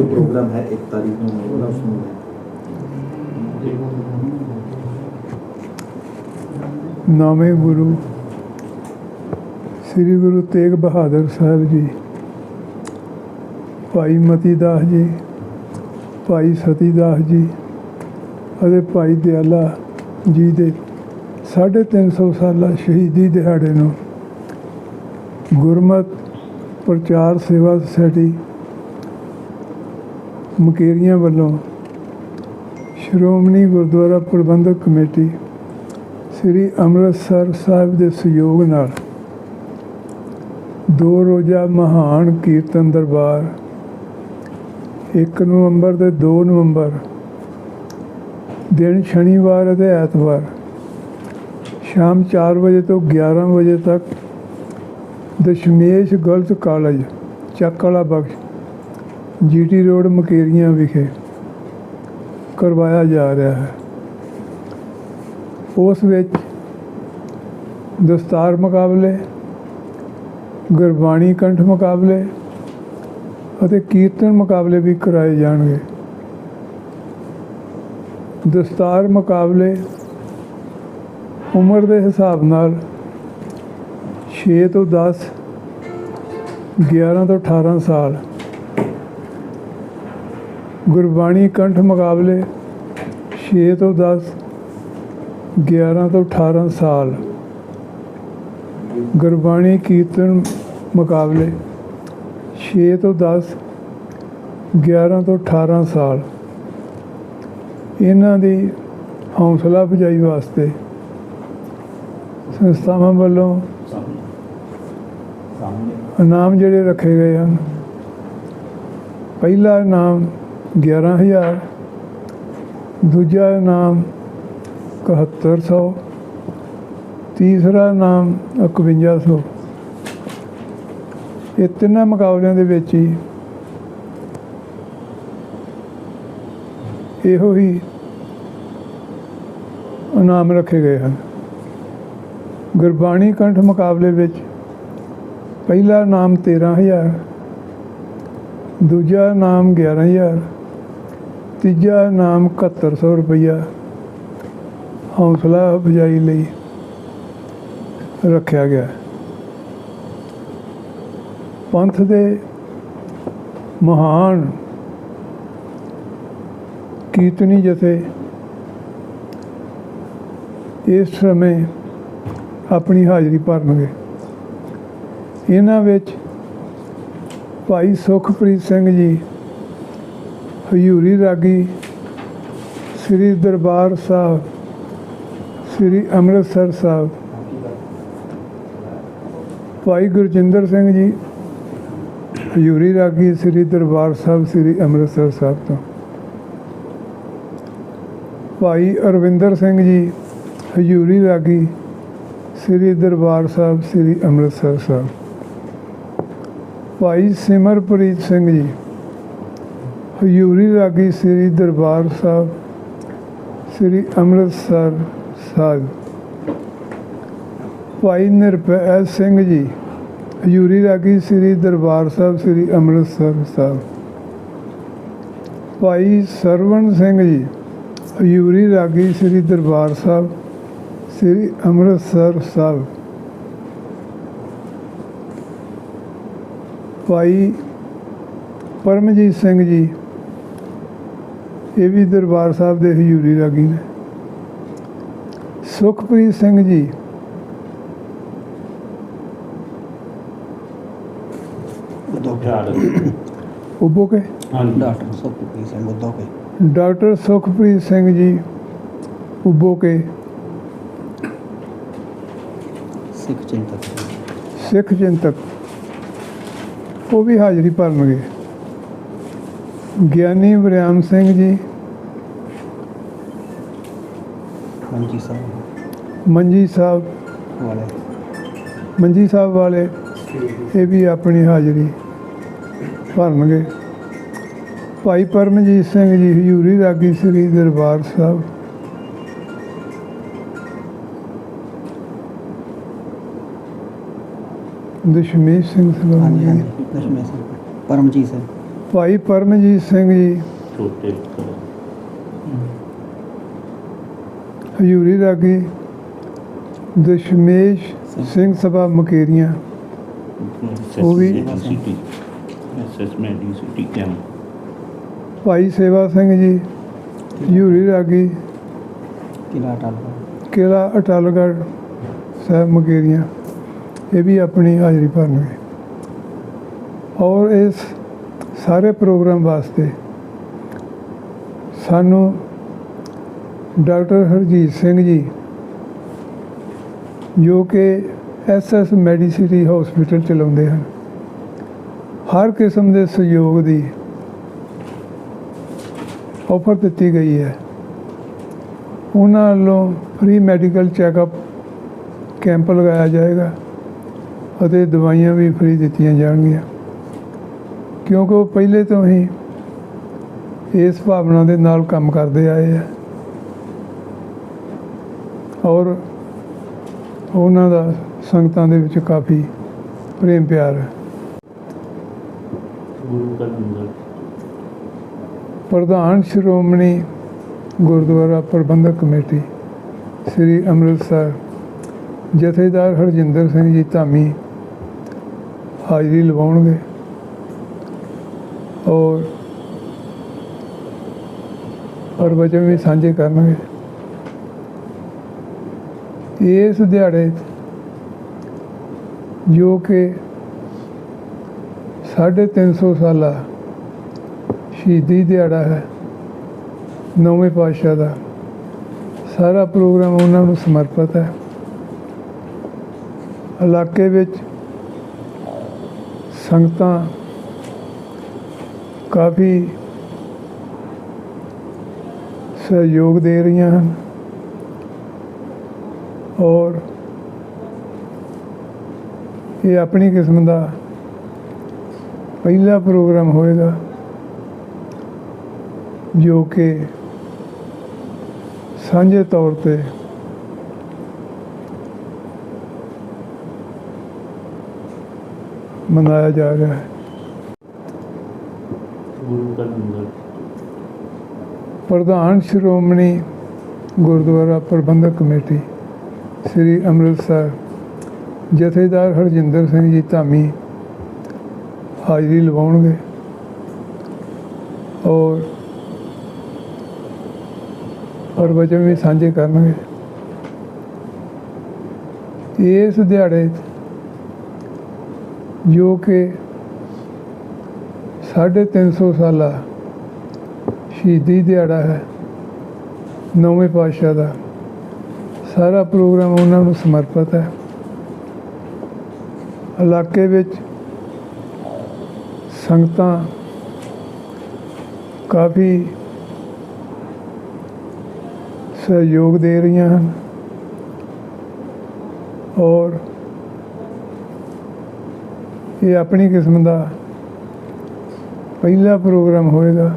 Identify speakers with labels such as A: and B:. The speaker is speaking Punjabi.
A: ਜੋ ਪ੍ਰੋਗਰਾਮ ਹੈ 1 ਤਾਰੀਖ ਨੂੰ ਹੋਣਾ ਉਸ ਨੂੰ ਲੈ
B: ਨਾਮੇ ਗੁਰੂ, ਸ੍ਰੀ ਗੁਰੂ ਤੇਗ ਬਹਾਦਰ ਸਾਹਿਬ ਜੀ, ਭਾਈ ਮਤੀ ਦਾਸ ਜੀ, ਭਾਈ ਸਤੀ ਦਾਸ ਜੀ ਅਤੇ ਭਾਈ ਦਿਆਲਾ ਜੀ ਦੇ 350 ਸਾਲਾ ਸ਼ਹੀਦੀ ਦਿਹਾੜੇ ਨੂੰ ਗੁਰਮਤ ਪ੍ਰਚਾਰ ਸੇਵਾ ਸੁਸਾਇਟੀ ਮੁਕੇਰੀਆਂ ਵੱਲੋਂ ਸ਼੍ਰੋਮਣੀ ਗੁਰਦੁਆਰਾ ਪ੍ਰਬੰਧਕ ਕਮੇਟੀ ਸ੍ਰੀ ਅੰਮ੍ਰਿਤਸਰ ਸਾਹਿਬ ਦੇ ਸਹਿਯੋਗ ਨਾਲ ਦੋ ਰੋਜ਼ਾ ਮਹਾਨ ਕੀਰਤਨ ਦਰਬਾਰ 1 ਨਵੰਬਰ ਤੇ 2 ਨਵੰਬਰ ਦਿਨ ਸ਼ਨੀਵਾਰ ਅਤੇ ਐਤਵਾਰ ਸ਼ਾਮ 4 ਵਜੇ ਤੋਂ 11 ਵਜੇ ਤੱਕ ਦਸ਼ਮੇਸ਼ ਗਰਲਜ਼ ਕਾਲਜ ਚੱਕਲਾ ਬਖਸ਼ ਜੀਟੀ ਰੋਡ ਮਕੇਰੀਆਂ ਵਿਖੇ ਕਰਵਾਇਆ ਜਾ ਰਿਹਾ ਹੈ। ਉਸ ਵਿੱਚ ਦਸਤਾਰ ਮੁਕਾਬਲੇ, ਗੁਰਬਾਣੀ ਕੰਠ ਮੁਕਾਬਲੇ ਅਤੇ ਕੀਰਤਨ ਮੁਕਾਬਲੇ ਵੀ ਕਰਾਏ ਜਾਣਗੇ। ਦਸਤਾਰ ਮੁਕਾਬਲੇ ਉਮਰ ਦੇ ਹਿਸਾਬ ਨਾਲ 6 ਤੋਂ 10 11 ਤੋਂ 18 ਸਾਲ ਗੁਰਬਾਣੀ ਕੰਠ ਮੁਕਾਬਲੇ 6 ਤੋਂ 10 11 ਤੋਂ 18 ਸਾਲ। ਗੁਰਬਾਣੀ ਕੀਰਤਨ ਮੁਕਾਬਲੇ 6 ਤੋਂ 10 11 ਤੋਂ 18 ਸਾਲ। ਇਹਨਾਂ ਦੀ ਹੌਸਲਾ ਅਫਜ਼ਾਈ ਵਾਸਤੇ ਸੰਸਥਾਵਾਂ ਵੱਲੋਂ ਇਨਾਮ ਜਿਹੜੇ ਰੱਖੇ ਗਏ ਹਨ। ਪਹਿਲਾ ਇਨਾਮ 11000 ਦੂਜਾ ਇਨਾਮ 7100 ਤੀਸਰਾ ਨਾਮ 5100 ਇਹ ਤਿੰਨਾਂ ਮੁਕਾਬਲਿਆਂ ਦੇ ਵਿੱਚ ਹੀ ਇਹੋ ਹੀ ਇਨਾਮ ਰੱਖੇ ਗਏ ਹਨ। ਗੁਰਬਾਣੀ ਕੰਠ ਮੁਕਾਬਲੇ ਵਿੱਚ ਪਹਿਲਾ ਨਾਮ 13000 ਦੂਜਾ ਨਾਮ 11000 ਤੀਜਾ ਨਾਮ 7100 ਰੁਪਈਆ। ਹੌਸਲਾ ਅਫਜ਼ਾਈ ਲਈ ਰੱਖਿਆ ਗਿਆ। ਪੰਥ ਦੇ ਮਹਾਨ ਕੀਰਤਨੀ ਜਥੇ ਇਸ ਸਮੇਂ ਆਪਣੀ ਹਾਜ਼ਰੀ ਭਰਨਗੇ। ਇਹਨਾਂ ਵਿੱਚ ਭਾਈ ਸੁਖਪ੍ਰੀਤ ਸਿੰਘ ਜੀ ਹਯੂਰੀ ਰਾਗੀ ਸ੍ਰੀ ਦਰਬਾਰ ਸਾਹਿਬ, ਸ੍ਰੀ ਅੰਮ੍ਰਿਤਸਰ ਸਾਹਿਬ। ਭਾਈ ਗੁਰਜਿੰਦਰ ਸਿੰਘ ਜੀ ਹਯੂਰੀ ਰਾਗੀ ਸ੍ਰੀ ਦਰਬਾਰ ਸਾਹਿਬ, ਸ੍ਰੀ ਅੰਮ੍ਰਿਤਸਰ ਸਾਹਿਬ ਤੋਂ। ਭਾਈ ਅਰਵਿੰਦਰ ਸਿੰਘ ਜੀ ਹਯੂਰੀ ਰਾਗੀ ਸ੍ਰੀ ਦਰਬਾਰ ਸਾਹਿਬ, ਸ੍ਰੀ ਅੰਮ੍ਰਿਤਸਰ ਸਾਹਿਬ। ਭਾਈ ਸਿਮਰਪ੍ਰੀਤ ਸਿੰਘ ਜੀ ਹਜ਼ੂਰੀ ਰਾਗੀ ਸ੍ਰੀ ਦਰਬਾਰ ਸਾਹਿਬ, ਸ੍ਰੀ ਅੰਮ੍ਰਿਤਸਰ ਸਾਹਿਬ। ਭਾਈ ਨਿਰਭੈ ਸਿੰਘ ਜੀ, ਹਜ਼ੂਰੀ ਰਾਗੀ ਸ੍ਰੀ ਦਰਬਾਰ ਸਾਹਿਬ, ਸ੍ਰੀ ਅੰਮ੍ਰਿਤਸਰ ਸਾਹਿਬ। ਭਾਈ ਸਰਵਣ ਸਿੰਘ ਜੀ, ਹਜ਼ੂਰੀ ਰਾਗੀ ਸ੍ਰੀ ਦਰਬਾਰ ਸਾਹਿਬ, ਸ੍ਰੀ ਅੰਮ੍ਰਿਤਸਰ ਸਾਹਿਬ। ਭਾਈ ਪਰਮਜੀਤ ਸਿੰਘ ਜੀ ਇਹ ਵੀ ਦਰਬਾਰ ਸਾਹਿਬ ਦੇ ਹਯੂਰੀ ਰਾਗੀ ਨੇ। ਸੁਖਪ੍ਰੀਤ ਸਿੰਘ ਜੀ। ਉਬੋ ਕੇ
C: ਡਾਕਟਰ ਸੁਖਪ੍ਰੀਤ ਸਿੰਘ ਉਦੋਂ ਕੇ।
B: ਡਾਕਟਰ ਸੁਖਪ੍ਰੀਤ ਸਿੰਘ ਜੀ ਉਬੋ ਕੇ।
C: ਸਿੱਖ ਚਿੰਤਕ।
B: ਸਿੱਖ ਚਿੰਤਕ। ਉਹ ਵੀ ਹਾਜ਼ਰੀ ਭਰਨਗੇ। ਗਿਆਨੀ ਵਰਿਆਮ ਸਿੰਘ ਜੀ।
C: ਮੰਜੀ ਸਾਹਿਬ
B: ਮੰਜੀ ਸਾਹਿਬ
C: ਵਾਲੇ।
B: ਮੰਜੀ ਸਾਹਿਬ ਵਾਲੇ ਇਹ ਵੀ ਆਪਣੀ ਹਾਜ਼ਰੀ ਭਰਨਗੇ। ਭਾਈ ਪਰਮਜੀਤ ਸਿੰਘ ਜੀ ਹਜ਼ੂਰੀ ਰਾਗੀ ਸ੍ਰੀ ਦਰਬਾਰ ਸਾਹਿਬ। ਦਸ਼ਮੇਸ਼ ਸਿੰਘ
C: ਹਾਂਜੀ
B: ਸਲਾਮ
C: ਹਾਂਜੀ ਦਸ਼ਮੇਸ਼ ਸਿੰਘ ਪਰਮਜੀਤ ਸਿੰਘ।
B: ਭਾਈ ਪਰਮਜੀਤ ਸਿੰਘ ਜੀ।
D: ਛੋਟੇ
B: ਹਜੂਰੀ ਰਾਗੀ ਦਸ਼ਮੇਸ਼ ਸਿੰਘ ਸਭਾ ਮਕੇਰੀਆਂ। ਉਹ ਵੀ-
D: city assessment city camp
B: Bhai Sewa Singh ਜੀ ਹਜੂਰੀ ਰਾਗੀ
C: ਕਿਲਾ ਟਾਲ
B: ਕਿਲਾ ਅਟਲਗੜ੍ਹ ਸਾਹਿਬ ਮਕੇਰੀਆਂ। ਇਹ ਵੀ ਆਪਣੀ ਹਾਜ਼ਰੀ ਭਰਨਗੇ। ਔਰ ਇਸ ਸਾਰੇ ਪ੍ਰੋਗਰਾਮ ਵਾਸਤੇ ਸਾਨੂੰ ਡਾਕਟਰ ਹਰਜੀਤ ਸਿੰਘ ਜੀ, ਜੋ ਕਿ ਐਸਐਸ ਮੈਡੀਸਿਟੀ ਹਸਪੀਟਲ ਚਲਾਉਂਦੇ ਹਨ। ਹਰ ਕਿਸਮ ਦੇ ਸਹਿਯੋਗ ਦੀ ਆਫਰ ਦਿੱਤੀ ਗਈ ਹੈ। ਉਹਨਾਂ ਵੱਲੋਂ ਫ੍ਰੀ ਮੈਡੀਕਲ ਚੈੱਕਅਪ ਕੈਂਪ ਲਗਾਇਆ ਜਾਏਗਾ ਅਤੇ ਦਵਾਈਆਂ ਵੀ ਫ੍ਰੀ ਦਿੱਤੀਆਂ ਜਾਣਗੀਆਂ। ਕਿਉਂਕਿ ਉਹ ਪਹਿਲੇ ਤੋਂ ਹੀ ਇਸ ਭਾਵਨਾ ਦੇ ਨਾਲ ਕੰਮ ਕਰਦੇ ਆਏ ਆ। ਔਰ ਉਹਨਾਂ ਦਾ ਸੰਗਤਾਂ ਦੇ ਵਿੱਚ ਕਾਫੀ ਪ੍ਰੇਮ ਪਿਆਰ ਹੈ। ਪ੍ਰਧਾਨ ਸ਼੍ਰੋਮਣੀ ਗੁਰਦੁਆਰਾ ਪ੍ਰਬੰਧਕ ਕਮੇਟੀ ਸ੍ਰੀ ਅੰਮ੍ਰਿਤਸਰ ਜਥੇਦਾਰ ਹਰਜਿੰਦਰ ਸਿੰਘ ਜੀ ਧਾਮੀ ਹਾਜ਼ਰੀ ਲਵਾਉਣਗੇ ਔਰ ਪ੍ਰਵਚਨ ਵੀ ਸਾਂਝੇ ਕਰਨਗੇ। ਇਸ ਦਿਹਾੜੇ ਜੋ ਕਿ 350 ਸਾਲਾ ਸ਼ਹੀਦੀ ਦਿਹਾੜਾ ਹੈ, ਨੌਵੇਂ ਪਾਤਸ਼ਾਹ ਦਾ, ਸਾਰਾ ਪ੍ਰੋਗਰਾਮ ਉਹਨਾਂ ਨੂੰ ਸਮਰਪਿਤ ਹੈ। ਇਲਾਕੇ ਵਿੱਚ ਸੰਗਤਾਂ ਕਾਫੀ ਸਹਿਯੋਗ ਦੇ ਰਹੀਆਂ ਹਨ। ਔਰ ਇਹ ਆਪਣੀ ਕਿਸਮ ਦਾ ਪਹਿਲਾ ਪ੍ਰੋਗਰਾਮ ਹੋਏਗਾ ਜੋ ਕਿ ਸਾਂਝੇ ਤੌਰ ਤੇ ਮਨਾਇਆ ਜਾ ਰਿਹਾ ਹੈ। ਪ੍ਰਧਾਨ ਸ਼੍ਰੋਮਣੀ ਗੁਰਦੁਆਰਾ ਪ੍ਰਬੰਧਕ ਕਮੇਟੀ ਸ੍ਰੀ ਅੰਮ੍ਰਿਤਸਰ ਜਥੇਦਾਰ ਹਰਜਿੰਦਰ ਸਿੰਘ ਜੀ ਧਾਮੀ ਹਾਜ਼ਰੀ ਲਵਾਉਣਗੇ। ਔਰ ਪ੍ਰਵਚਨ ਵੀ ਸਾਂਝੇ ਕਰਨਗੇ। ਇਸ ਦਿਹਾੜੇ ਜੋ ਕਿ 350 ਸਾਲਾ ਸ਼ਹੀਦੀ ਦਿਹਾੜਾ ਹੈ, ਨੌਵੇਂ ਪਾਤਸ਼ਾਹ ਦਾ। ਸਾਰਾ ਪ੍ਰੋਗਰਾਮ ਉਹਨਾਂ ਨੂੰ ਸਮਰਪਿਤ ਹੈ। ਇਲਾਕੇ ਵਿੱਚ ਸੰਗਤਾਂ ਕਾਫੀ ਸਹਿਯੋਗ ਦੇ ਰਹੀਆਂ ਹਨ ਔਰ ਇਹ ਆਪਣੀ ਕਿਸਮ ਦਾ ਪਹਿਲਾ ਪ੍ਰੋਗਰਾਮ ਹੋਏਗਾ।